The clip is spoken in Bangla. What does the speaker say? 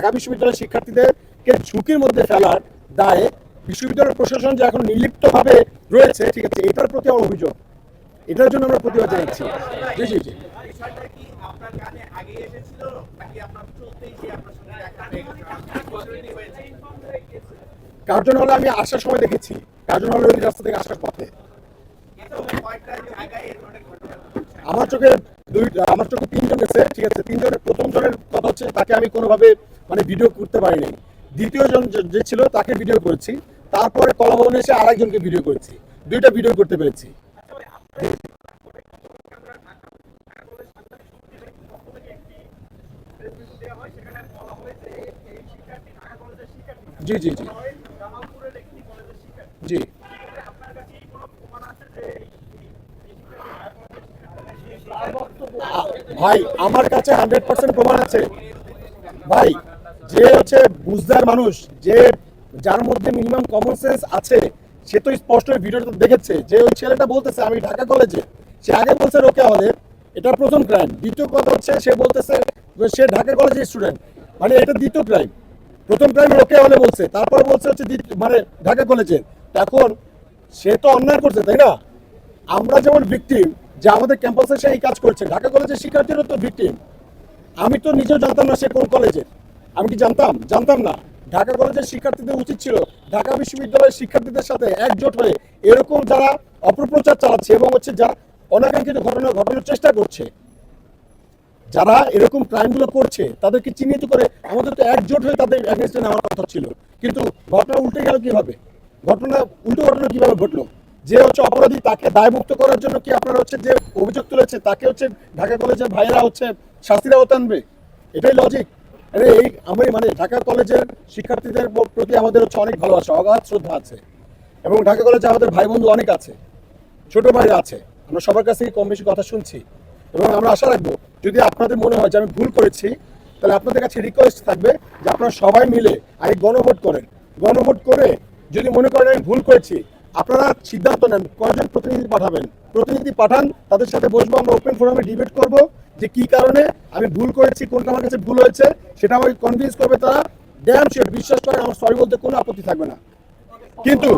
ঢাকা বিশ্ববিদ্যালয়ের শিক্ষার্থীদেরকে ঝুঁকির মধ্যে ফেলার দায়ে বিশ্ববিদ্যালয়ের প্রশাসন যে এখন নির্লিপ্তভাবে রয়েছে, ঠিক আছে, এটার প্রতি আমার অভিযোগ। এটার জন্য আমরা প্রতিবাদ জানাচ্ছি। জি জি জি। কার্জন হলে আমি আসার সময় দেখেছি। কার্জন হলে ওই রাস্তা থেকে আসার পথে। আমার চোখে দুই আমার চোখে তিনজন গেছে, ঠিক আছে। তিনজনের প্রথম জনের কথা হচ্ছে তাকে আমি কোনোভাবে মানে ভিডিও করতে পারি নাই দ্বিতীয় জন যে- যে ছিল তাকে ভিডিও করেছি। তারপরে কলাভবনে এসে আরেকজনকে ভিডিও করেছি। দুইটা ভিডিও করতে পেরেছি। জি জি জি। জি। ভাই, আমার কাছে হান্ড্রেড পার্সেন্ট প্রমাণ আছে। ভাই যে হচ্ছে বুঝদার মানুষ, যে যার মধ্যে মিনিমাম কমন সেন্স আছে, সে তো স্পষ্ট ভিডিওটা দেখেছে। যে ওই ছেলেটা বলতেছে, আমি ঢাকা কলেজে সে আগে বলছে রোকে আমাদের এটা প্রথম ক্রাইম দ্বিতীয় কথা হচ্ছে, সে বলতেছে সে ঢাকা কলেজের স্টুডেন্ট মানে এটা দ্বিতীয় ক্রাইম প্রথম ক্রাইম রোকে হলে বলছে, তারপরে বলছে হচ্ছে মানে ঢাকা কলেজের এখন সে তো অন্যায় করছে, তাই না? আমরা যেমন ভিকটিম যে আমাদের ক্যাম্পাসে সে এই কাজ করছে, ঢাকা কলেজের শিক্ষার্থীরা তো ভিকটিম আমি তো নিজেও জানতাম না সে কোন কলেজের আমি কি জানতাম? জানতাম না। ঢাকা কলেজের শিক্ষার্থীদের উচিত ছিল ঢাকা বিশ্ববিদ্যালয়ের শিক্ষার্থীদের সাথে একজোট হয়ে এরকম যারা অপপ্রচার চালাচ্ছে এবং হচ্ছে যারা অনাকাঙ্ক্ষিত ঘটনা ঘটানোর চেষ্টা করছে, যারা এরকম ক্রাইমগুলো করছে, তাদেরকে চিহ্নিত করে আমাদের তো একজোট হয়ে তাদের অ্যাগেনস্টে নেওয়ার কথা ছিল। কিন্তু ঘটনা উল্টে গেল কীভাবে? ঘটনা, উল্টো ঘটনা কীভাবে ঘটলো? যে হচ্ছে অপরাধী তাকে দায়মুক্ত করার জন্য কি আপনারা হচ্ছে যে অভিযোগ তুলেছে, তাকে হচ্ছে ঢাকা কলেজের ভাইয়েরা হচ্ছে শাস্তির আওতা এটাই লজিক এই আমি মানে ঢাকা কলেজের শিক্ষার্থীদের প্রতি আমাদের হচ্ছে অনেক ভালোবাসা, অগাধ শ্রদ্ধা আছে। এবং ঢাকা কলেজে আমাদের ভাই বন্ধু অনেক আছে, ছোট ভাই আছে। আমরা সবার কাছ থেকে কম বেশি কথা শুনছি। এবং আমরা আশা রাখব, যদি আপনাদের মনে হয় যে আমি ভুল করেছি, তাহলে আপনাদের কাছে রিকোয়েস্ট থাকবে যে আপনারা সবাই মিলে আগে গণভোট করেন। গণভোট করে যদি মনে করেন আমি ভুল করেছি, আপনারা সিদ্ধান্ত নেন কয়জন প্রতিনিধি পাঠাবেন। প্রতিনিধি পাঠান, তাদের সাথে বসবো, আমরা ওপেন ফোরামে ডিবেট করব। যে কি কারণে আমি ভুল করেছি, কোনটা আমার কাছে ভুল হয়েছে, সেটা আমাকে কনভিন্স করবে তারা। ড্যাম শিওর বিশ্বাস করে আমার সরি বলতে কোনো আপত্তি থাকবে না। কিন্তু